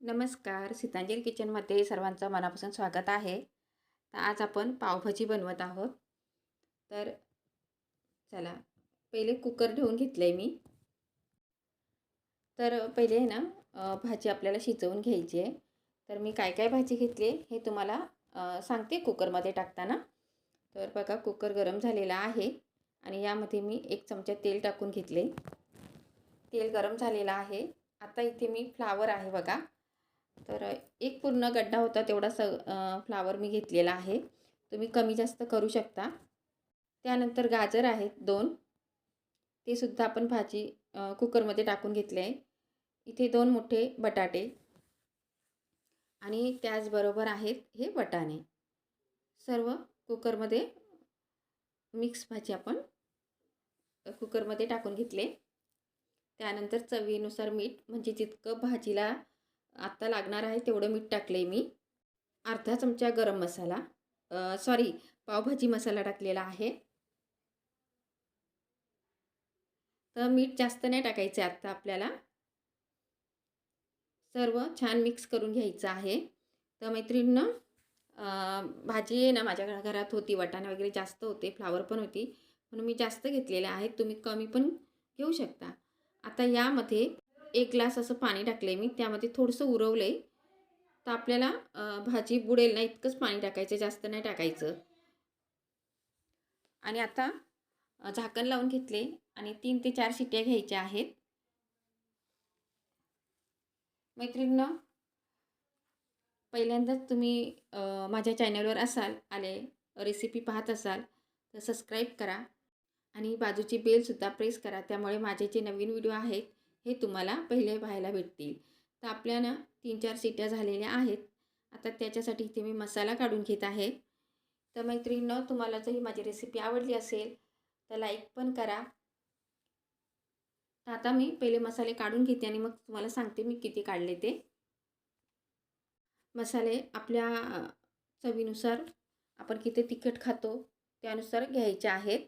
नमस्कार सीतांजली किचनमध्ये सर्वांचं मनापासून स्वागत आहे. तर आज आपण पावभाजी बनवत आहोत. तर चला पहिले कुकर ठेवून घेतलं आहे मी. तर पहिले आहे ना भाजी आपल्याला शिजवून घ्यायची आहे. तर मी काय काय भाजी घेतली आहे हे तुम्हाला सांगते कुकरमध्ये टाकताना. तर बघा कुकर गरम झालेला आहे. आणि यामध्ये मी एक चमचा तेल टाकून घेतले तेल गरम झालेलं आहे. आता इथे मी फ्लावर आहे बघा. तर एक पूर्ण गड्डा होता तेवढा स फ्लावर मी घेतलेला आहे. तुम्ही कमी जास्त करू शकता. त्यानंतर गाजर आहेत दोन. ते सुद्धा आपण भाजी कुकरमध्ये टाकून घेतले आहे. इथे दोन मोठे बटाटे. आणि त्याचबरोबर आहेत हे वटाणे. सर्व कुकरमध्ये मिक्स भाजी आपण कुकरमध्ये टाकून घेतले. त्यानंतर चवीनुसार मीठ म्हणजे जितकं भाजीला आत्ता लागणार आहे तेवढं मीठ टाकले मी. अर्धा चमचा गरम मसाला. सॉरी पावभाजी मसाला टाकलेला आहे. तर मीठ जास्त नाही टाकायचं आहे आत्ता आपल्याला. सर्व छान मिक्स करून घ्यायचं आहे. तर मैत्रिणीनं भाजी आहे ना माझ्या घरात होती वाटाणे वगैरे जास्त होते फ्लावर पण होती. म्हणून मी जास्त घेतलेले आहेत. तुम्ही कमी पण घेऊ शकता. आता यामध्ये एक ग्लास असं पाणी टाकलं आहे मी त्यामध्ये थोडंसं उरवलं आहे तर आपल्याला भाजी बुडेल ना इतकंच पाणी टाकायचं जास्त नाही टाकायचं. आणि आता झाकण लावून घेतले आणि तीन ते चार शिट्ट्या घ्यायच्या आहेत. मैत्रिणीनं पहिल्यांदाच तुम्ही माझ्या चॅनलवर असाल आले रेसिपी पाहत असाल तर सबस्क्राईब करा आणि बाजूची बेलसुद्धा प्रेस करा. त्यामुळे माझे जे नवीन व्हिडिओ आहेत हे तुम्हाला पहिले पाहायला भेटतील. तर आपल्याला तीन चार सिट्या झालेल्या आहेत. आता त्याच्यासाठी इथे मी मसाला काढून घेत आहे. तर मैत्रिणीनं तुम्हाला जर ही माझी रेसिपी आवडली असेल तर लाईक पण करा. तर आता मी पहिले मसाले काढून घेते आणि मग तुम्हाला सांगते मी किती काढले ते. मसाले आपल्या चवीनुसार आपण किती तिखट खातो त्यानुसार घ्यायचे आहेत.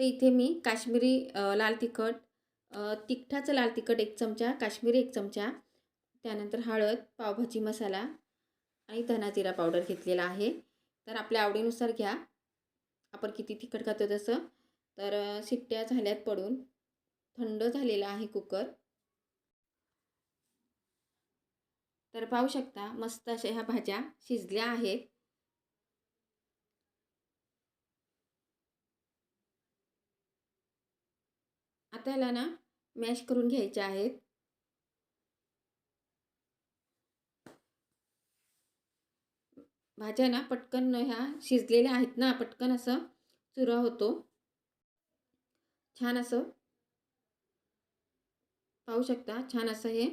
तर इथे मी काश्मीरी लाल तिखट तिखटाचं लाल तिखट एक चमचा काश्मीरी एक चमचा त्यानंतर हळद पावभाजी मसाला आणि धना जिरा पावडर घेतलेला आहे. तर आपल्या आवडीनुसार घ्या. आपण किती तिखट खातो तसं. तर शिट्ट्या झाल्यात पडून. थंड झालेला आहे कुकर. तर पाहू शकता मस्त अशा ह्या भाज्या शिजल्या आहेत. आता याला ना मॅश करून घ्यायच्या आहेत. भाज्या ना पटकन ह्या शिजलेल्या आहेत ना पटकन असं चुरा होतो. छान असं पाहू शकता छान असं हे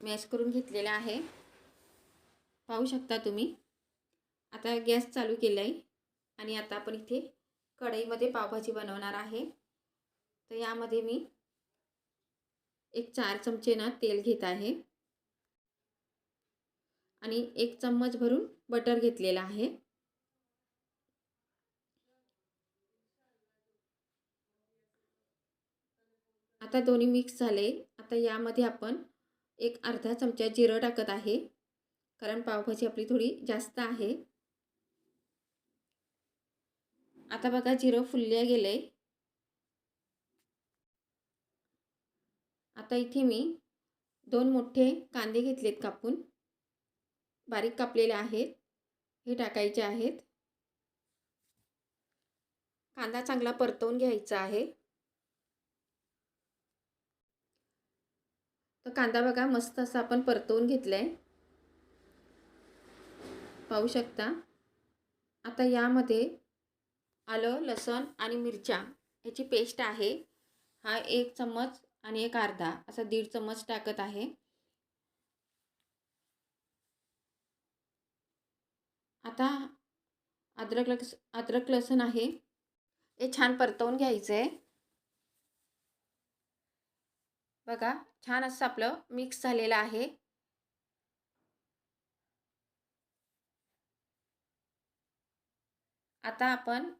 मॅश करून घेतलेलं आहे. पाहू शकता तुम्ही. आता गॅस चालू केला आहे आणि आता आपण इथे कढईमध्ये पावभाजी बनवणार आहे. तर यामध्ये मी एक चार चमचे ना तेल घेत आहे. आणि एक चम्मच भरून बटर घेतलेला आहे. आता दोन्ही मिक्स झाले. आता यामध्ये आपण एक अर्धा चमचा जिरं टाकत आहे. कारण पावभाजी आपली थोडी जास्त आहे. आता बघा जिरं फुलल्या गेलं. आहे आता इथे मी दोन मोठे कांदे घेतलेत कापून. बारीक कापलेले आहेत. हे टाकायचे आहेत. कांदा चांगला परतवून घ्यायचा आहे. तर कांदा बघा मस्त असा आपण परतवून घेतला आहे पाहू शकता. आता यामध्ये आलं लसूण आणि मिरच्या. ह्याची पेस्ट आहे. हा एक चम्मच आणि एक अर्धा. असा दीड चम्मच टाकत आहे. आता अद्रक लस अद्रक लसूण आहे. हे छान परतवून घ्यायचं. आहे बघा छान असं आपलं मिक्स झालेलं आहे. आता आपण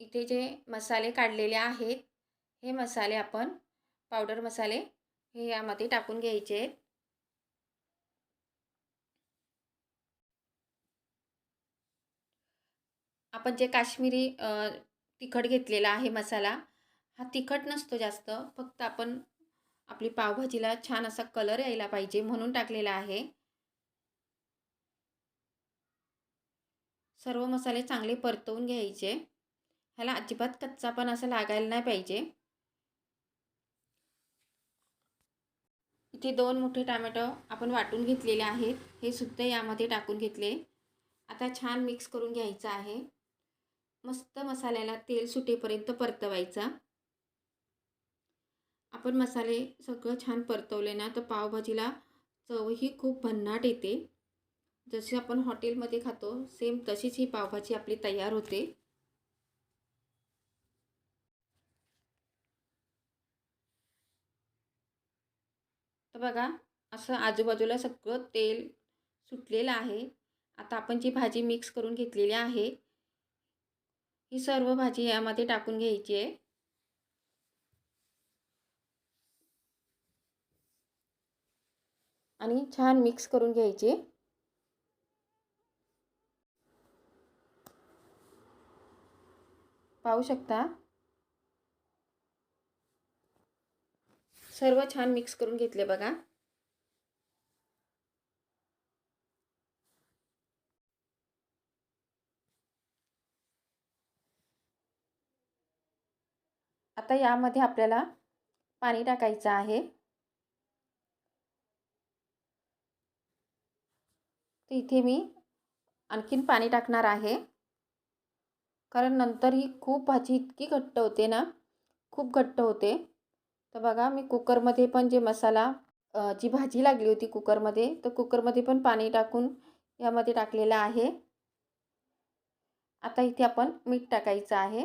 इथे जे मसाले काढलेले आहेत हे मसाले आपण पावडर मसाले हे यामध्ये टाकून घ्यायचे आहेत. आपण जे काश्मीरी तिखट घेतलेला आहे मसाला हा तिखट नसतो जास्त फक्त आपण आपली पावभाजीला छान असा कलर यायला पाहिजे म्हणून टाकलेला आहे. सर्व मसाले चांगले परतवून घ्यायचे. ह्याला अजिबात कच्चा पण असं लागायला नाही पाहिजे. इथे दोन मोठे टमॅटो आपण वाटून घेतलेले आहेत. हे सुद्धा यामध्ये टाकून घेतले. आता छान मिक्स करून घ्यायचं आहे. मस्त मसाल्याला तेल सुटेपर्यंत परतवायचा. आपण मसाले सगळं छान परतवले ना तर पावभाजीला चवही खूप भन्नाट येते. जशी आपण हॉटेलमध्ये खातो सेम तशीच ही पावभाजी आपली तयार होते. बघा असं आजूबाजूला सगळं तेल सुटलेलं आहे. आता आपण जी भाजी मिक्स करून घेतलेली आहे ही सर्व भाजी यामध्ये टाकून घ्यायची आहे. आणि छान मिक्स करून घ्यायचे. पाहू शकता? सर्व छान मिक्स करून घेतले बघा. आता यामध्ये आपल्याला पाणी टाकायचं आहे. तर इथे मी आणखीन पाणी टाकणार आहे. कारण नंतर ही खूप भाजी इतकी घट्ट होते ना खूप घट्ट होते. तर बघा मी कुकरमध्ये पण जे मसाला जी भाजी लागली होती कुकरमध्ये तर कुकरमध्ये पण पाणी टाकून यामध्ये टाकलेलं आहे. आता इथे आपण मीठ टाकायचं आहे.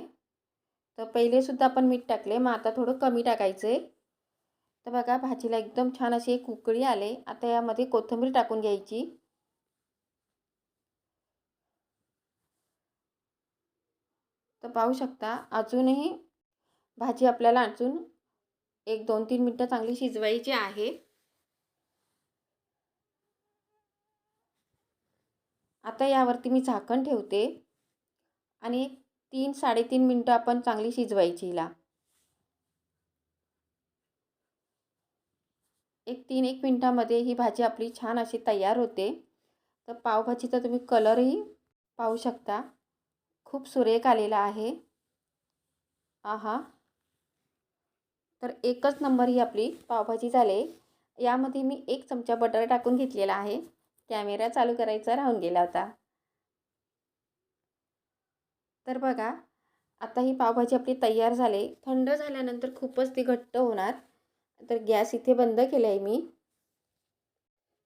तर पहिलेसुद्धा आपण मीठ टाकले मग आता थोडं कमी टाकायचं आहे तर बघा भाजीला एकदम छान अशी एक उकळी आले. आता यामध्ये कोथिंबीर टाकून घ्यायची. तर पाहू शकता अजूनही भाजी आपल्याला अजून एक दोन तीन मिनटं चांगली शिजवायची आहे. आता यावरती मी झाकण ठेवते. आणि तीन साडेतीन मिनटं आपण चांगली शिजवायची हिला. एक तीन एक मिनटामध्ये ही भाजी आपली छान अशी तयार होते. तर पावभाजीचा तुम्ही कलरही पाहू शकता. खूप सुरेख आलेला आहे. आहा. तर एकच नंबर ही आपली पावभाजी झाले. यामध्ये मी एक चमचा बटर टाकून घेतलेला आहे. कॅमेरा चालू करायचा राहून गेला होता. तर बघा आता ही पावभाजी आपली तयार झाले. थंड झाल्यानंतर खूपच ती घट्ट होणार. तर गॅस इथे बंद केला आहे मी.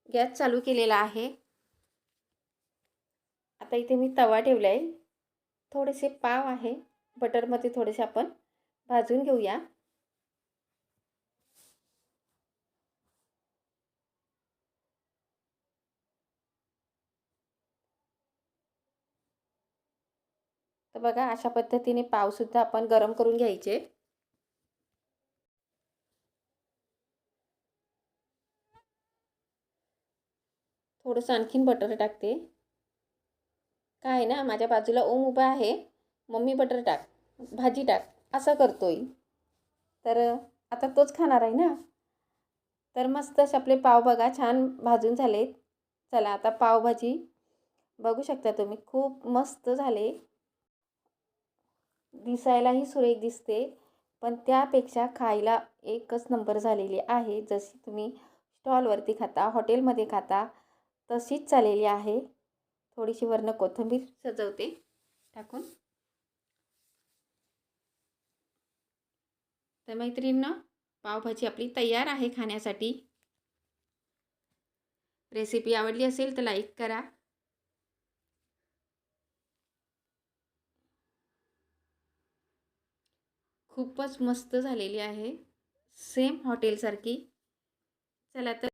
गॅस चालू केलेला आहे. आता इथे मी तवा ठेवला आहे थोडेसे पाव आहे. बटरमध्ये थोडेसे आपण भाजून घेऊया. तर बघा अशा पद्धतीने पावसुद्धा आपण गरम करून घ्यायचे. थोडंसं आणखीन बटर टाकते. काय ना माझ्या बाजूला ओम उभा आहे. मम्मी बटर टाक भाजी टाक असं करतोय. तर आता तोच खाणार आहे ना? तर मस्त असे आपले पाव बघा छान भाजून झाले चला आता पावभाजी बघू शकता तुम्ही. खूप मस्त झाले. दिसायलाही सुरेख दिसते पण त्यापेक्षा खायला एकच नंबर झालेली आहे. जशी तुम्ही स्टॉलवरती खाता हॉटेलमध्ये खाता तशीच चालेली आहे. थोडीशी वर्ण कोथिंबीर सजवते टाकून. तर मैत्रिणींना पावभाजी आपली तयार आहे खाण्यासाठी. रेसिपी आवडली असेल तर लाईक करा. खूपच मस्त झालेली आहे. सेम हॉटेलसारखी चला तर